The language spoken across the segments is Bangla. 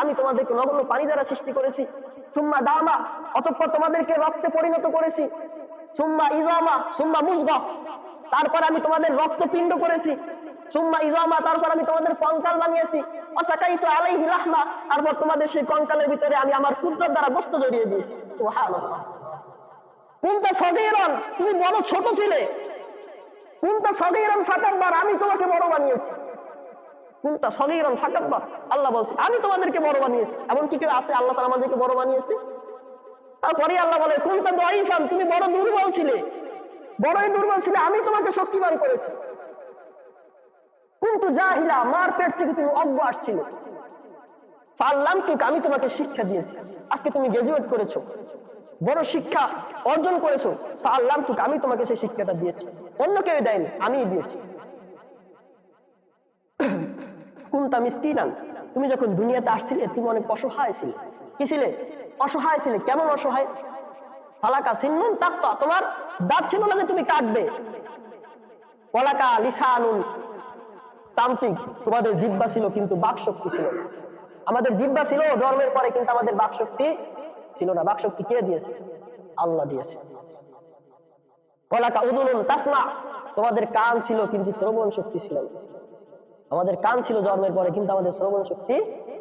আমি তোমাদেরকে নগ্ন পানি দ্বারা সৃষ্টি করেছি। সুম্মা দামা, অতঃপর তোমাদেরকে রক্তে পরিণত করেছি। সুম্মা ইজামা, সুম্মা মুজগা তারপর আমি তোমাদের রক্তপিণ্ড করেছি। সুম্মা ইজামা, তারপর আমি তোমাদের কঙ্কাল বানিয়েছি। অসাকাই তো রাহমা, তারপর তোমাদের সেই কঙ্কালের ভিতরে আমি আমার কুদরত দ্বারা বস্তু জড়িয়ে দিয়েছি। সুবহানাল্লাহ। সগীরন, তুমি বড় ছোট ছিলে। কোনটা সগীরন ফাকাব্বার আমি তোমাকে বড় বানিয়েছি। কোনটা সগীরন ফাকাব্বার আল্লাহ বলছে, আমি তোমাদেরকে বড় বানিয়েছি। এমন কি কেউ আছে, আল্লাহ তাআলা আমাদেরকে বড় বানিয়েছে? তারপরে আল্লাহ বলে কোনটা দয়ীফান তুমি বড় দুর্বল ছিলে। বড়ই দুর্বল ছিলে, আমি তোমাকে শক্তিমান করেছি। কিন্তু জাহিলা, মার পেট থেকে তুমি অজ্ঞ আসছিল। পারলাম টুক আমি তোমাকে শিক্ষা দিয়েছি। আজকে তুমি গ্রাজুয়েট করেছ। বড় শিক্ষা অর্জন করেছ। পারলাম টুক আমি তোমাকে সেই শিক্ষাটা দিয়েছি। অন্য কেউ দেয়নি, আমিই দিয়েছি। কুন্তা মিসকিনান তুমি যখন দুনিয়াতে আসছিলে, তুমি অনেক অসহায় ছিলে। কি ছিলে? অসহায় ছিলে। কেমন অসহায়? ফালাকা সিন্নুন তাক্তা তোমার দাঁত ছিল না যে তুমি কাটবে পলাকা লিসানুন তান্ত্রিক। তোমাদের জিব্বা ছিল কিন্তু বাক শক্তি ছিল। না। আমাদের জিব্বা ছিল জন্মের পরে, কিন্তু আমাদের বাক শক্তি ছিল না। বাক শক্তি কে দিয়েছে? আল্লাহ দিয়েছে। পলাকা উদুলুন তাসমা। তোমাদের কান ছিল, কিন্তু শ্রবণ শক্তি ছিল না। আমাদের কান ছিল জন্মের পরে, কিন্তু আমাদের শ্রবণ শক্তি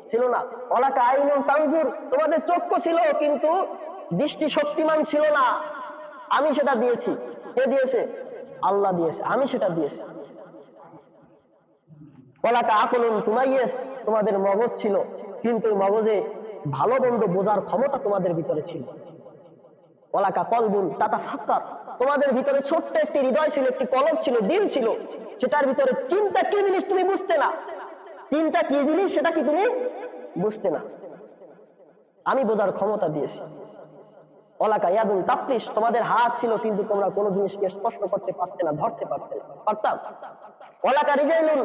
ছিল না। অলাকা আইনুন তানজুর, তোমাদের চক্ষু ছিল, কিন্তু দৃষ্টি শক্তিমান ছিল না। আমি সেটা দিয়েছি। কে দিয়েছে? আল্লাহ দিয়েছে। আমি সেটা দিয়েছি। ওলাকা আকলুন তুমাইয়েস, তোমাদের মগজ ছিল, কিন্তু ওই মগজে ভালো মন্দ বোঝার ক্ষমতা তোমাদের ভিতরে ছিল। ওলাকা কলবুন তাতা ফাক্কার তোমাদের ভিতরে ছোট্ট একটি হৃদয় ছিল, একটি কলব ছিল, দিল ছিল। সেটার ভিতরে চিন্তা কি জিনিস তুমি বুঝতে না? চিন্তা কি জিনিস সেটা কি তুমি বুঝতে না? আমি বোঝার ক্ষমতা দিয়েছি। ওলাকা ইয়াদুন তাপ্তিস তোমাদের হাত ছিল কিন্তু তোমরা কোনো জিনিসকে স্পর্শ করতে পারতে না, ধরতে পারতে না। পারতাম? ওলাকা রিজাইলুন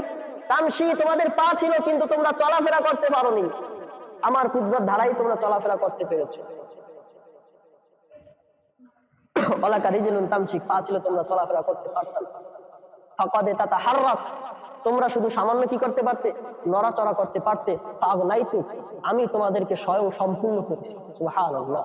তামসি তোমাদের পা ছিল কিন্তু তোমরা চলাফেরা করতে পারোনি। আমার কুদরত ধারাই তোমরা চলাফেরা করতে পেরেছ। ওলাকা রিজাইলুন তামসি পা ছিল তোমরা চলাফেরা করতে পারতাম তোমরা শুধু সামান্য কি করতে পারতে? নড়াচড়া করতে পারতে? আমি তোমাদেরকে স্বয়ং সম্পূর্ণ করেছি।